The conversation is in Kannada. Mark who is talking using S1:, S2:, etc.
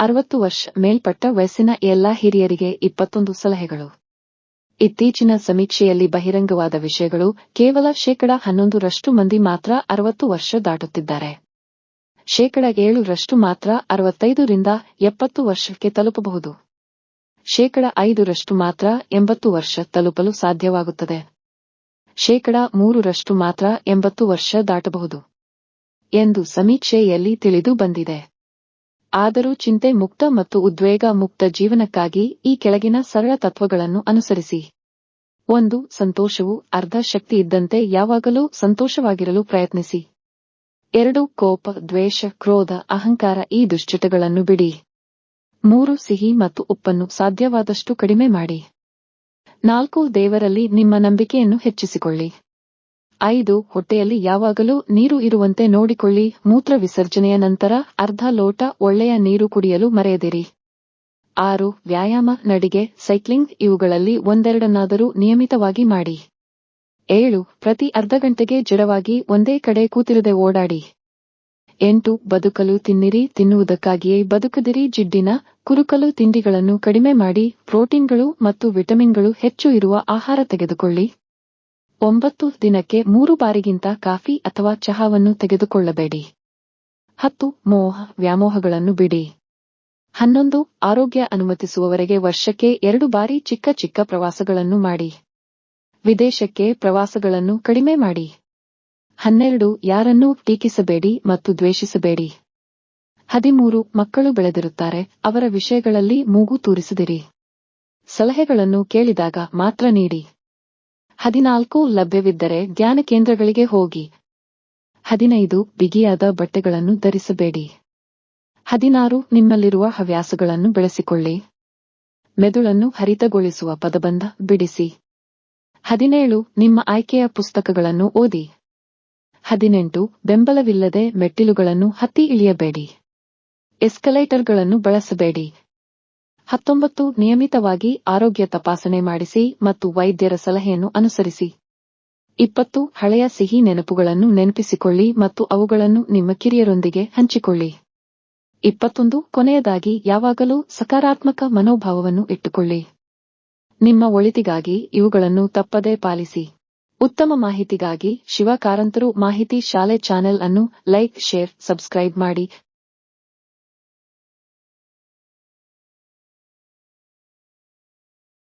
S1: ಅರವತ್ತು ವರ್ಷ ಮೇಲ್ಪಟ್ಟ ವಯಸ್ಸಿನ ಎಲ್ಲಾ ಹಿರಿಯರಿಗೆ ಇಪ್ಪತ್ತೊಂದು ಸಲಹೆಗಳು. ಇತ್ತೀಚಿನ ಸಮೀಕ್ಷೆಯಲ್ಲಿ ಬಹಿರಂಗವಾದ ವಿಷಯಗಳು ಕೇವಲ ಶೇಕಡ ಹನ್ನೊಂದರಷ್ಟು ಮಂದಿ ಮಾತ್ರ ಅರವತ್ತು ವರ್ಷ ದಾಟುತ್ತಿದ್ದಾರೆ. ಶೇಕಡ ಏಳರಷ್ಟು ಮಾತ್ರ ಅರವತ್ತೈದರಿಂದ ಎಪ್ಪತ್ತು ವರ್ಷಕ್ಕೆ ತಲುಪಬಹುದು. ಶೇಕಡ ಐದರಷ್ಟು ಮಾತ್ರ ಎಂಬತ್ತು ವರ್ಷ ತಲುಪಲು ಸಾಧ್ಯವಾಗುತ್ತದೆ. ಶೇಕಡ ಮೂರರಷ್ಟು ಮಾತ್ರ ಎಂಬತ್ತು ವರ್ಷ ದಾಟಬಹುದು. ಎಂದು ಸಮೀಕ್ಷೆಯಲ್ಲಿ ತಿಳಿದು ಬಂದಿದೆ. ಆದರೂ ಚಿಂತೆ ಮುಕ್ತ ಮತ್ತು ಉದ್ವೇಗ ಮುಕ್ತ ಜೀವನಕ್ಕಾಗಿ ಈ ಕೆಳಗಿನ ಸರಳ ತತ್ವಗಳನ್ನು ಅನುಸರಿಸಿ. ಒಂದು, ಸಂತೋಷವು ಅರ್ಧ ಶಕ್ತಿ ಇದ್ದಂತೆ ಯಾವಾಗಲೂ ಸಂತೋಷವಾಗಿರಲು ಪ್ರಯತ್ನಿಸಿ. ಎರಡು, ಕೋಪ, ದ್ವೇಷ, ಕ್ರೋಧ, ಅಹಂಕಾರ ಈ ದುಶ್ಚಟಗಳನ್ನು ಬಿಡಿ. ಮೂರು, ಸಿಹಿ ಮತ್ತು ಉಪ್ಪನ್ನು ಸಾಧ್ಯವಾದಷ್ಟು ಕಡಿಮೆ ಮಾಡಿ. ನಾಲ್ಕು, ದೇವರಲ್ಲಿ ನಿಮ್ಮ ನಂಬಿಕೆಯನ್ನು ಹೆಚ್ಚಿಸಿಕೊಳ್ಳಿ. ಐದು, ಹೊಟ್ಟೆಯಲ್ಲಿ ಯಾವಾಗಲೂ ನೀರು ಇರುವಂತೆ ನೋಡಿಕೊಳ್ಳಿ. ಮೂತ್ರ ವಿಸರ್ಜನೆಯ ನಂತರ ಅರ್ಧ ಲೋಟ ಒಳ್ಳೆಯ ನೀರು ಕುಡಿಯಲು ಮರೆಯದಿರಿ. ಆರು, ವ್ಯಾಯಾಮ, ನಡಿಗೆ, ಸೈಕ್ಲಿಂಗ್ ಇವುಗಳಲ್ಲಿ ಒಂದೆರಡನ್ನಾದರೂ ನಿಯಮಿತವಾಗಿ ಮಾಡಿ. ಏಳು, ಪ್ರತಿ ಅರ್ಧ ಗಂಟೆಗೆ ಜಡವಾಗಿ ಒಂದೇ ಕಡೆ ಕೂತಿರದೆ ಓಡಾಡಿ. ಎಂಟು, ಬದುಕಲು ತಿನ್ನಿರಿ. ತಿನ್ನುವುದಕ್ಕಾಗಿಯೇ ಬದುಕದಿರಿ. ಜಿಡ್ಡಿನ, ಕುರುಕಲು ತಿಂಡಿಗಳನ್ನು ಕಡಿಮೆ ಮಾಡಿ. ಪ್ರೋಟೀನ್ಗಳು ಮತ್ತು ವಿಟಮಿನ್ಗಳು ಹೆಚ್ಚು ಇರುವ ಆಹಾರ ತೆಗೆದುಕೊಳ್ಳಿ. ಒಂಬತ್ತು ದಿನಕ್ಕೆ ಮೂರು ಬಾರಿಗಿಂತ ಕಾಫಿ ಅಥವಾ ಚಹಾವನ್ನು ತೆಗೆದುಕೊಳ್ಳಬೇಡಿ. ಹತ್ತು, ಮೋಹ, ವ್ಯಾಮೋಹಗಳನ್ನು ಬಿಡಿ. ಹನ್ನೊಂದು, ಆರೋಗ್ಯ ಅನುಮತಿಸುವವರೆಗೆ ವರ್ಷಕ್ಕೆ ಎರಡು ಬಾರಿ ಚಿಕ್ಕ ಚಿಕ್ಕ ಪ್ರವಾಸಗಳನ್ನು ಮಾಡಿ. ವಿದೇಶಕ್ಕೆ ಪ್ರವಾಸಗಳನ್ನು ಕಡಿಮೆ ಮಾಡಿ. ಹನ್ನೆರಡು, ಯಾರನ್ನೂ ಟೀಕಿಸಬೇಡಿ ಮತ್ತು ದ್ವೇಷಿಸಬೇಡಿ. ಹದಿಮೂರು, ಮಕ್ಕಳು ಬೆಳೆದಿರುತ್ತಾರೆ, ಅವರ ವಿಷಯಗಳಲ್ಲಿ ಮೂಗು ತೂರಿಸದಿರಿ. ಸಲಹೆಗಳನ್ನು ಕೇಳಿದಾಗ ಮಾತ್ರ ನೀಡಿ. ಹದಿನಾಲ್ಕು ಲಭ್ಯವಿದ್ದರೆ ಜ್ಞಾನ ಕೇಂದ್ರಗಳಿಗೆ ಹೋಗಿ. ಹದಿನೈದು ಬಿಗಿಯಾದ ಬಟ್ಟೆಗಳನ್ನು ಧರಿಸಬೇಡಿ. ಹದಿನಾರು ನಿಮ್ಮಲ್ಲಿರುವ ಹವ್ಯಾಸಗಳನ್ನು ಬೆಳೆಸಿಕೊಳ್ಳಿ. ಮೆದುಳನ್ನು ಹರಿತಗೊಳಿಸುವ ಪದಬಂಧ ಬಿಡಿಸಿ. ಹದಿನೇಳು ನಿಮ್ಮ ಆಯ್ಕೆಯ ಪುಸ್ತಕಗಳನ್ನು ಓದಿ. ಹದಿನೆಂಟು ಬೆಂಬಲವಿಲ್ಲದೆ ಮೆಟ್ಟಿಲುಗಳನ್ನು ಹತ್ತಿ ಇಳಿಯಬೇಡಿ. ಎಸ್ಕಲೇಟರ್ಗಳನ್ನು ಬಳಸಬೇಡಿ. ಹತ್ತೊಂಬತ್ತು ನಿಯಮಿತವಾಗಿ ಆರೋಗ್ಯ ತಪಾಸಣೆ ಮಾಡಿಸಿ ಮತ್ತು ವೈದ್ಯರ ಸಲಹೆಯನ್ನು ಅನುಸರಿಸಿ. ಇಪ್ಪತ್ತು ಹಳೆಯ ಸಿಹಿ ನೆನಪುಗಳನ್ನು ನೆನಪಿಸಿಕೊಳ್ಳಿ ಮತ್ತು ಅವುಗಳನ್ನು ನಿಮ್ಮ ಕಿರಿಯರೊಂದಿಗೆ ಹಂಚಿಕೊಳ್ಳಿ. ಇಪ್ಪತ್ತೊಂದು ಕೊನೆಯದಾಗಿ ಯಾವಾಗಲೂ ಸಕಾರಾತ್ಮಕ ಮನೋಭಾವವನ್ನು ಇಟ್ಟುಕೊಳ್ಳಿ. ನಿಮ್ಮ ಒಳಿತಿಗಾಗಿ ಇವುಗಳನ್ನು ತಪ್ಪದೇ ಪಾಲಿಸಿ. ಉತ್ತಮ ಮಾಹಿತಿಗಾಗಿ ಶಿವಕಾರಂತರು ಮಾಹಿತಿ ಶಾಲೆ ಚಾನೆಲ್ ಅನ್ನು ಲೈಕ್, ಶೇರ್, ಸಬ್ಸ್ಕ್ರೈಬ್ ಮಾಡಿ.